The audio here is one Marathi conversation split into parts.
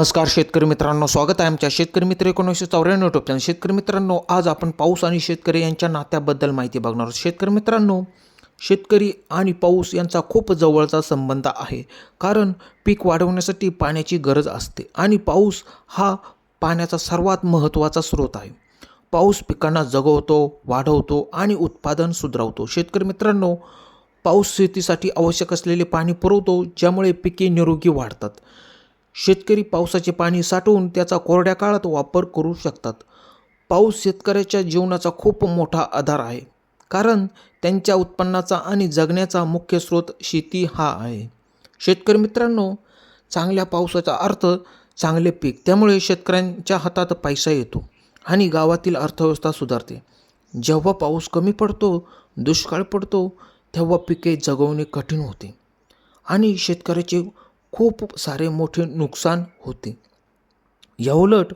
नमस्कार शेतकरी मित्रांनो स्वागत आहे आमच्या शेतकरी मित्र एकोणीसशे चौऱ्याण्णव युट्यूब चॅनल शेतकरी मित्रांनो आज आपण पाऊस आणि शेतकरी यांच्या नात्याबद्दल माहिती बघणार आहोत. शेतकरी मित्रांनो शेतकरी आणि पाऊस यांचा खूप जवळचा संबंध आहे. कारण पीक वाढवण्यासाठी पाण्याची गरज असते आणि पाऊस हा पाण्याचा सर्वात महत्त्वाचा स्रोत आहे. पाऊस पिकांना जगवतो वाढवतो आणि उत्पादन सुधारवतो. शेतकरी मित्रांनो पाऊस शेतीसाठी आवश्यक असलेले पाणी पुरवतो ज्यामुळे पिके निरोगी वाढतात. शेतकरी पावसाचे पाणी साठवून त्याचा कोरड्या काळात वापर करू शकतात. पाऊस शेतकऱ्याच्या जीवनाचा खूप मोठा आधार आहे. कारण त्यांच्या उत्पन्नाचा आणि जगण्याचा मुख्य स्रोत शेती हा आहे. शेतकरी मित्रांनो चांगल्या पावसाचा अर्थ चांगले पीक त्यामुळे शेतकऱ्यांच्या हातात पैसा येतो आणि गावातील अर्थव्यवस्था सुधारते. जेव्हा पाऊस कमी पडतो दुष्काळ पडतो तेव्हा पिके जगवणे कठीण होते. आणि शेतकऱ्याचे खूप सारे मोठे नुकसान होते. याउलट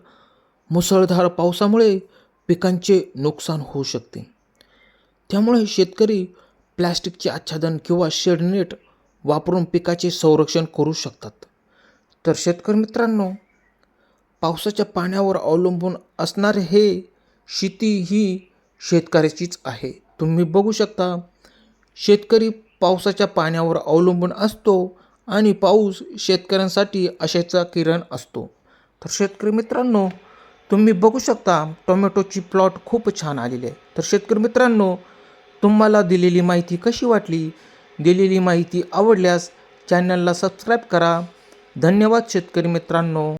मुसळधार पावसामुळे पिकांचे नुकसान होऊ शकते. त्यामुळे शेतकरी प्लॅस्टिकचे आच्छादन किंवा शेडनेट वापरून पिकाचे संरक्षण करू शकतात. तर शेतकरी मित्रांनो पावसाच्या पाण्यावर अवलंबून असणारे हे शेती ही शेतकऱ्याचीच आहे. तुम्ही बघू शकता शेतकरी पावसाच्या पाण्यावर अवलंबून असतो आणि पाऊस शेतकऱ्यांसाठी आशेचा किरण असतो. तर शेतकरी मित्रांनो तुम्ही बघू शकता टोमॅटोची प्लॉट खूप छान आलेली आहे. तर शेतकरी मित्रांनो तुम्हाला दिलेली माहिती कशी वाटली? दिलेली माहिती आवडल्यास चॅनलला सबस्क्राईब करा. धन्यवाद शेतकरी मित्रांनो.